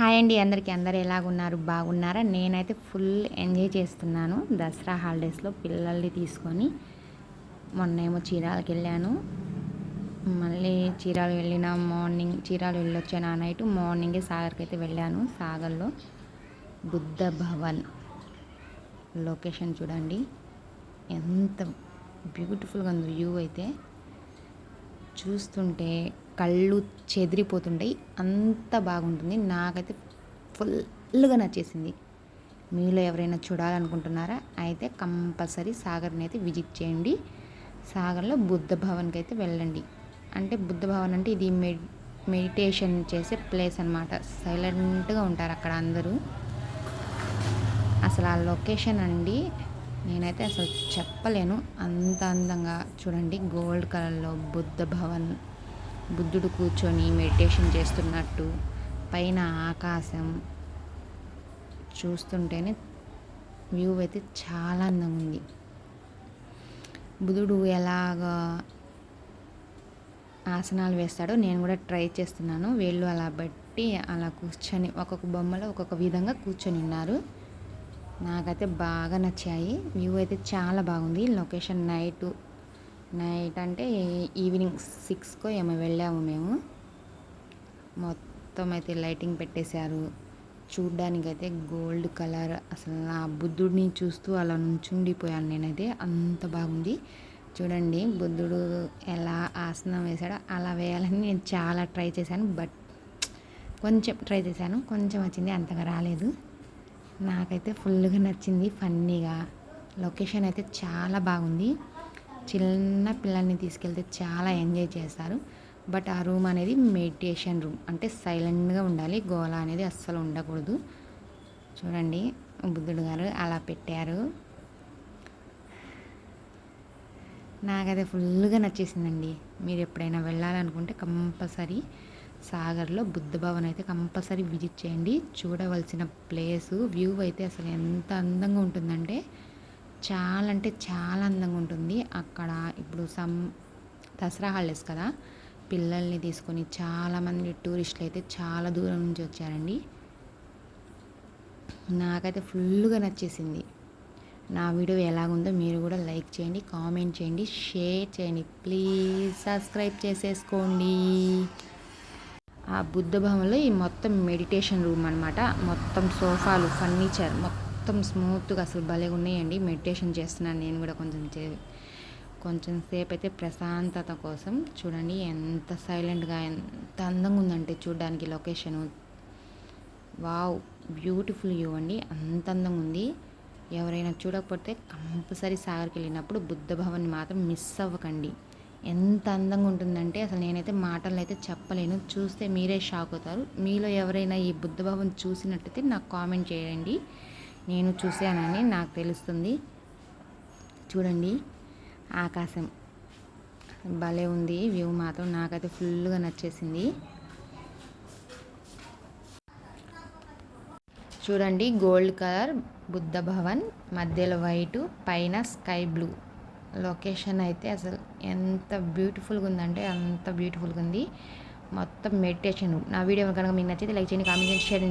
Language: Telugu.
హాయ్ అండి అందరికీ. అందరు ఎలాగున్నారు? బాగున్నారా? నేనైతే ఫుల్ ఎంజాయ్ చేస్తున్నాను. దసరా హాలిడేస్లో పిల్లల్ని తీసుకొని మొన్నేమో చీరాలకి వెళ్ళాను. మళ్ళీ చీరాలు వెళ్ళిన మార్నింగ్ చీరాలు వెళ్ళొచ్చాను ఆ నైట్ మార్నింగే సాగర్కి అయితే వెళ్ళాను. సాగర్లో బుద్ధ భవన్ లొకేషన్ చూడండి. ఎంత బ్యూటిఫుల్గా ఉంది వ్యూ అయితే. చూస్తుంటే కళ్ళు చెదిరిపోతుంటాయి అంత బాగుంటుంది. నాకైతే ఫుల్గా నచ్చేసింది. మీలో ఎవరైనా చూడాలనుకుంటున్నారా? అయితే కంపల్సరీ సాగర్ని అయితే విజిట్ చేయండి. సాగర్లో బుద్ధ భవన్కి అయితే వెళ్ళండి. అంటే బుద్ధ భవన్ అంటే ఇది మెడి మెడిటేషన్ చేసే ప్లేస్ అనమాట సైలెంట్గా ఉంటారు అక్కడ అందరూ. అసలు ఆ లొకేషన్ అండి. నేనైతే అసలు చెప్పలేను. అంత అందంగా చూడండి గోల్డ్ కలర్లో బుద్ధ భవన్ బుద్ధుడు కూర్చొని మెడిటేషన్ చేస్తున్నట్టు పైన ఆకాశం చూస్తుంటేనే వ్యూ అయితే చాలా అందంగా ఉంది బుధుడు ఎలాగా ఆసనాలు వేస్తాడో నేను కూడా ట్రై చేస్తున్నాను. వీళ్ళు అలా బట్టి అలా కూర్చొని ఒక్కొక్క బొమ్మలో ఒక్కొక్క విధంగా కూర్చొని ఉన్నారు. నాకైతే బాగా నచ్చాయి. వ్యూ అయితే చాలా బాగుంది. లొకేషన్ నైట్ నైట్ అంటే ఈవినింగ్ సిక్స్కో ఏమో వెళ్ళాము మేము. మొత్తం అయితే లైటింగ్ పెట్టేశారు. చూడ్డానికైతే గోల్డ్ కలర్. అసలు నా బుద్ధుడిని చూస్తూ అలా నుంచుండిపోయాను నేనైతే. అంత బాగుంది. చూడండి బుద్ధుడు ఎలా ఆసనం వేశాడో అలా వేయాలని నేను చాలా ట్రై చేశాను. బట్ కొంచెం ట్రై చేశాను. కొంచెం వచ్చింది అంతగా రాలేదు. నాకైతే ఫుల్గా నచ్చింది ఫన్నీగా. లొకేషన్ అయితే చాలా బాగుంది. చిన్న పిల్లల్ని తీసుకెళ్తే చాలా ఎంజాయ్ చేస్తారు. బట్ ఆ రూమ్ అనేది మెడిటేషన్ రూమ్. అంటే సైలెంట్గా ఉండాలి. గోల అనేది అస్సలు ఉండకూడదు. చూడండి బుద్ధుడు గారు అలా పెట్టారు. నాకైతే ఫుల్గా నచ్చేసిందండి. మీరు ఎప్పుడైనా వెళ్ళాలనుకుంటే కంపల్సరీ సాగర్లో బుద్ధ భవన్ అయితే కంపల్సరీ విజిట్ చేయండి. చూడవలసిన ప్లేసు వ్యూ అయితే అసలు ఎంత అందంగా ఉంటుందంటే చాలా అంటే చాలా అందంగా ఉంటుంది. అక్కడ ఇప్పుడు సమ్ దసరా హాలిడేస్ కదా పిల్లల్ని తీసుకొని చాలామంది టూరిస్టులు అయితే చాలా దూరం నుంచి వచ్చారండి. నాకైతే ఫుల్గా నచ్చేసింది. నా వీడియో ఎలాగుందో మీరు కూడా లైక్ చేయండి కామెంట్ చేయండి షేర్ చేయండి. ప్లీజ్ సబ్స్క్రైబ్ చేసేసుకోండి. ఆ బుద్ధ భవన్లో ఈ మొత్తం మెడిటేషన్ రూమ్ అనమాట మొత్తం సోఫాలు ఫర్నిచర్ మొత్తం స్మూత్గా అసలు భలే ఉన్నాయండి. మెడిటేషన్ చేస్తున్నాను నేను కూడా కొంచెం చే కొంచెం సేపు అయితే ప్రశాంతత కోసం. చూడండి ఎంత సైలెంట్గా ఎంత అందంగా ఉందంటే చూడడానికి లొకేషను. వావ్! బ్యూటిఫుల్ వ్యూ అండి. అంత అందంగా ఉంది. ఎవరైనా చూడకపోతే కంపల్సరీ సాగర్కి వెళ్ళినప్పుడు బుద్ధ భవన్ మాత్రం మిస్ అవ్వకండి. ఎంత అందంగా ఉంటుందంటే అసలు నేనైతే మాటలు అయితే చెప్పలేను. చూస్తే మీరే షాక్ అవుతారు. మీలో ఎవరైనా ఈ బుద్ధ భవన్ చూసినట్టయితే నాకు కామెంట్ చేయండి. నేను చూశానని నాకు తెలుస్తుంది. చూడండి. ఆకాశం భలే ఉంది. వ్యూ మాత్రం నాకైతే ఫుల్గా నచ్చేసింది. చూడండి. గోల్డ్ కలర్ బుద్ధ భవన్ మధ్యలో వైటు పైన స్కై బ్లూ. లొకేషన్ అయితే అసలు ఎంత బ్యూటిఫుల్గా ఉందంటే అంత బ్యూటిఫుల్గా ఉంది. మొత్తం మెడిటేషన్. నా వీడియో కనుక మీకు నచ్చితే లైక్ చేయండి కామెంట్ చేయండి షేర్